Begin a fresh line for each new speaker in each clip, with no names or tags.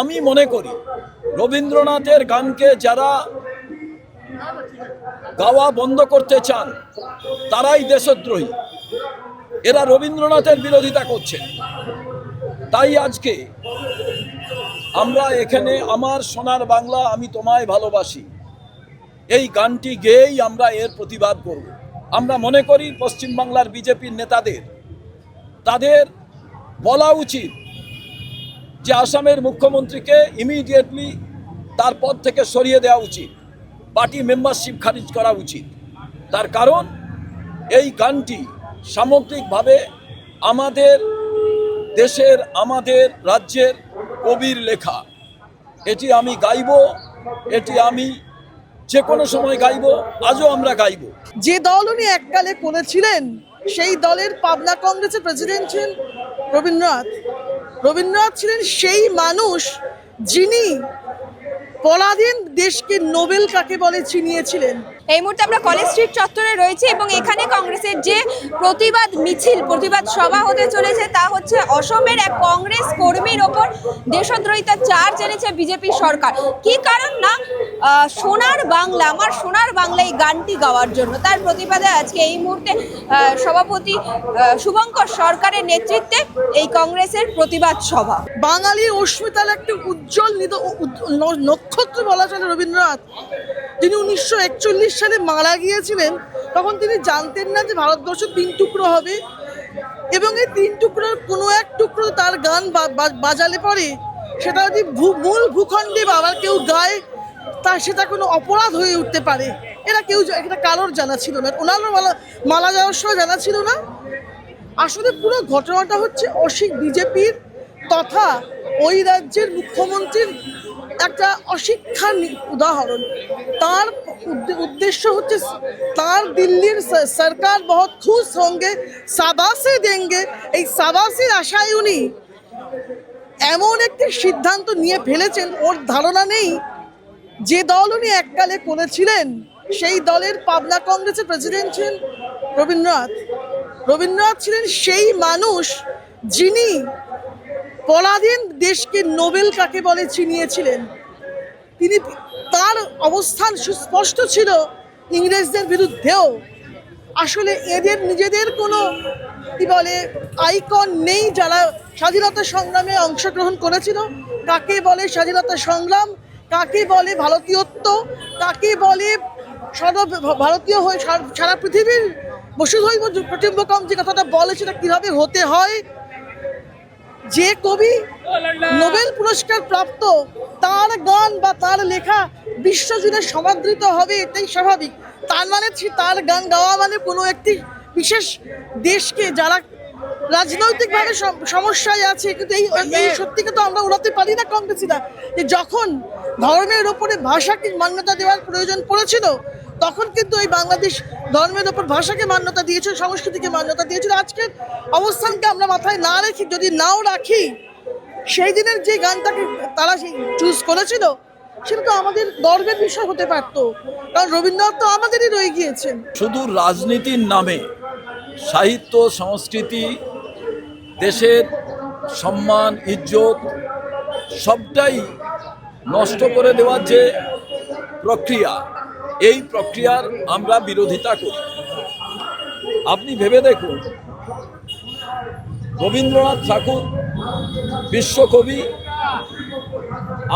আমি মনে করি রবীন্দ্রনাথের গানকে যারা গাওয়া বন্ধ করতে চান, তারাই দেশদ্রোহী। এরা রবীন্দ্রনাথের বিরোধিতা করছেন তাই আজকে আমরা এখানে আমার সোনার বাংলা আমি তোমায় ভালোবাসি। এই গানটি গেয়েই আমরা এর প্রতিবাদ করব। আমরা মনে করি পশ্চিমবাংলার বিজেপির নেতাদের, তাদের বলা উচিত যে আসামের মুখ্যমন্ত্রীকে ইমিডিয়েটলি তার পদ থেকে সরিয়ে দেওয়া উচিত পার্টি মেম্বারশিপ খারিজ করা উচিত। তার কারণ, এই গানটি সামগ্রিকভাবে আমাদের দেশের, আমাদের রাজ্যের কবির লেখা। এটি আমি গাইব, এটি আমি যে কোনো সময় গাইব, আজও আমরা গাইব।
যে দল উনি এককালে করেছিলেন, সেই দলের পাবনা কংগ্রেসের প্রেসিডেন্ট ছিলেন রবীন্দ্রনাথ। রবীন্দ্রনাথ ছিলেন সেই মানুষ যিনি পরাধীন দেশকে নোবেল কাকে বলে চিনিয়েছিলেন?
এই মুহূর্তে আমরা কলেজ স্ট্রিট চত্বরে রয়েছি এবং এখানে কংগ্রেসের যে প্রতিবাদ মিছিল, প্রতিবাদ সভা হতে চলেছে তা হচ্ছে অসমের এক কংগ্রেস কর্মীর ওপর দেশদ্রোহিতা চার এনেছে বিজেপি সরকার। কি কারণ না সোনার বাংলা, আমার সোনার বাংলা এই গানটি গাওয়ার জন্য। তার প্রতিবাদে আজকে এই মুহূর্তে সভাপতি শুভঙ্কর সরকারের নেতৃত্বে এই কংগ্রেসের প্রতিবাদ সভা।
বাঙালি অস্মিতার একটি উজ্জ্বল নক্ষত্র বলা চলে রবীন্দ্রনাথ। তিনি উনিশশো একচল্লিশ সালে মারা গিয়েছিলেন, তখন তিনি জানতেন না যে ভারতবর্ষ তিন টুকরো হবে এবং এই তিন টুকরোর কোনো এক টুকরো তার গান বাজালে পরে সেটা যদি মূল ভূখণ্ডে বা আবার কেউ গায় তা সেটা কোনো অপরাধ হয়ে উঠতে পারে। এরা কেউ এটা কারোর জানা ছিল না। ওনারও মালা মালা যাওয়ার সময় জানা ছিল না। আসলে পুরো ঘটনাটা হচ্ছে অসিক বিজেপির তথা ওই রাজ্যের মুখ্যমন্ত্রীর একটা অশিক্ষার উদাহরণ। তার উদ্দেশ্য হচ্ছে তার দিল্লির সরকার বহুত খুশ হোঙ্গে, সাবাসে দেঙ্গে। এই সাবাসের আশায় উনি এমন একটি সিদ্ধান্ত নিয়ে ফেলেছেন, ওর ধারণা নেই যে দল উনি এককালে করেছিলেন, সেই দলের পাবনা কংগ্রেসের প্রেসিডেন্ট ছিলেন রবীন্দ্রনাথ। রবীন্দ্রনাথ ছিলেন সেই মানুষ যিনি পরাধীন দেশকে নোবেল কাকে বলে চিনিয়েছিলেন তিনি তার অবস্থান সুস্পষ্ট ছিল ইংরেজদের বিরুদ্ধেও। আসলে এদের নিজেদের কোনো, কি বলে, আইকন নেই যারা স্বাধীনতা সংগ্রামে অংশগ্রহণ করেছিল। কাকে বলে স্বাধীনতা সংগ্রাম? কাকে বলে ভারতীয়ত্ব? কাকে বলে সারা ভারতীয় হয়ে সার- পৃথিবীর বসুধৈব প্রতিম্বকম যে কথাটা বলে সেটা কীভাবে হতে হয়? যে কবি নোবেল পুরস্কার প্রাপ্ত, তার গান বা তার লেখা বিশ্বজুড়ে সমাদৃত হবে এটাই স্বাভাবিক। তার মানে তার গান গাওয়া মানে কোনো একটি বিশেষ দেশকে যারা রাজনৈতিকভাবে সম- সমস্যায় আছে, কিন্তু এই এই সত্যিকে তো আমরা উড়াতে পারি না কংগ্রেসিরা। যে যখন ধর্মের ওপরে ভাষাকে মান্যতা দেওয়ার প্রয়োজন পড়েছিল, তখন কিন্তু এই বাংলাদেশ ধর্মের ওপর ভাষাকে মান্যতা দিয়েছিল, সংস্কৃতিকে মান্যতা দিয়েছিল। আজকের অবস্থানকে আমরা মাথায় না রেখে, যদি নাও রাখি, সেই দিনের যে গানটাকে তারা চুজ করেছিল, সেটা তো আমাদের গর্বের বিষয় হতে পারতো। কারণ রবীন্দ্রনাথ তো আমাদেরই রয়ে গিয়েছেন।
শুধু রাজনীতির নামে সাহিত্য, সংস্কৃতি দেশের সম্মান, ইজ্জত সবটাই নষ্ট করে দেওয়ার যে প্রক্রিয়া, এই প্রক্রিয়ার আমরা বিরোধিতা করি। আপনি ভেবে দেখুন, রবীন্দ্রনাথ ঠাকুর বিশ্বকবি,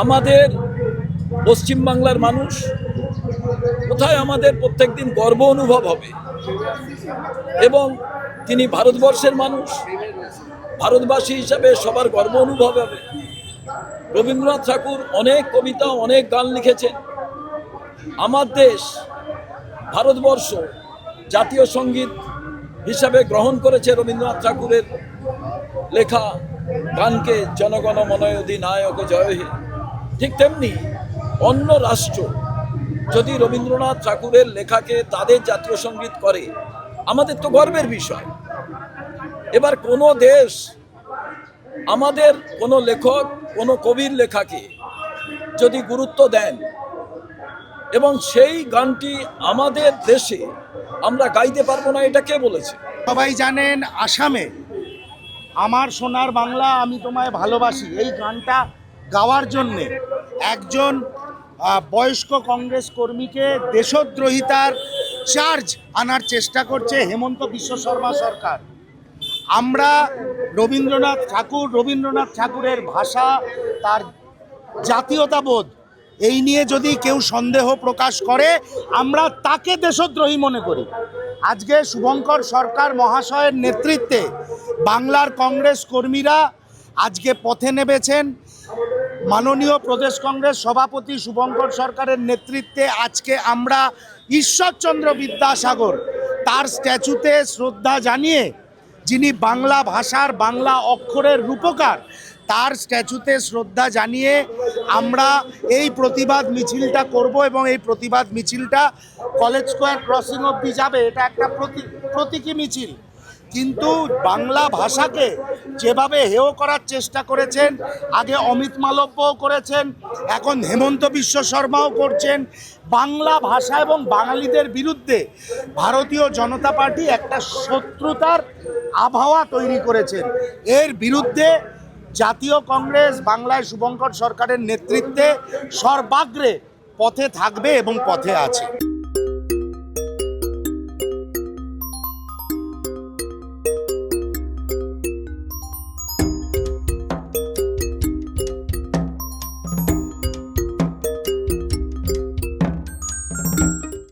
আমাদের পশ্চিমবাংলার মানুষ, কোথায় আমাদের প্রত্যেকদিন গর্ব অনুভব হবে? এবং তিনি ভারতবর্ষের মানুষ। ভারতবাসী হিসাবে সবার গর্ব অনুভব হবে। রবীন্দ্রনাথ ঠাকুর অনেক কবিতা, অনেক গান লিখেছেন। আমার দেশ, ভারতবর্ষ জাতীয় সংগীত হিসাবে গ্রহণ করেছে রবীন্দ্রনাথ ঠাকুরের লেখা, গানকে জনগণ মনয় অধিনায়ক জয় ঠিক তেমনি অন্য রাষ্ট্র যদি রবীন্দ্রনাথ ঠাকুরের লেখাকে তাদের জাতীয় সংগীত করে, আমাদের তো গর্বের বিষয়। এবার কোনো দেশ, আমাদের কোনো লেখক, কোনো কবির লেখাকে যদি গুরুত্ব দেন, এবং সেই গানটি আমাদের দেশে আমরা গাইতে পারব না, এটা কে বলেছে?
সবাই জানেন, আসামে আমার সোনার বাংলা আমি তোমায় ভালোবাসি। এই গানটা গাওয়ার জন্যে একজন বয়স্ক কংগ্রেস কর্মীকে দেশদ্রোহিতার চার্জ আনার চেষ্টা করছে হেমন্ত বিশ্ব শর্মা সরকার। আমরা রবীন্দ্রনাথ ঠাকুর, রবীন্দ্রনাথ ঠাকুরের ভাষা, তার জাতীয়তাবোধ, এই নিয়ে যদি কেউ সন্দেহ প্রকাশ করে, আমরা তাকে দেশদ্রোহী মনে করি। আজকে শুভঙ্কর সরকার মহাশয়ের নেতৃত্বে বাংলার কংগ্রেস কর্মীরা আজকে পথে নেমেছেন। মাননীয় প্রদেশ কংগ্রেস সভাপতি শুভঙ্কর সরকারের নেতৃত্বে আজকে আমরা ঈশ্বরচন্দ্র বিদ্যাসাগর তার স্ট্যাচুতে শ্রদ্ধা জানিয়ে, যিনি বাংলা ভাষার বাংলা অক্ষরের রূপকার, তার স্ট্যাচুতে শ্রদ্ধা জানিয়ে আমরা এই প্রতিবাদ মিছিলটা করব এবং এই প্রতিবাদ মিছিলটা কলেজ স্কোয়ার ক্রসিং অবধি যাবে। এটা একটা প্রতি, প্রতীকী মিছিল। কিন্তু বাংলা ভাষাকে যেভাবে হেয় করার চেষ্টা করেছেন, আগে অমিত মালব্যও করেছেন, এখন হেমন্ত বিশ্ব শর্মাও করছেন, বাংলা ভাষা এবং বাঙালিদের বিরুদ্ধে ভারতীয় জনতা পার্টি একটা শত্রুতার আবহাওয়া তৈরি করেছেন। এর বিরুদ্ধে জাতীয় কংগ্রেস, বাংলায় শুভঙ্কর সরকারের নেতৃত্বে সর্বাগ্রে পথে থাকবে এবং পথে আছে।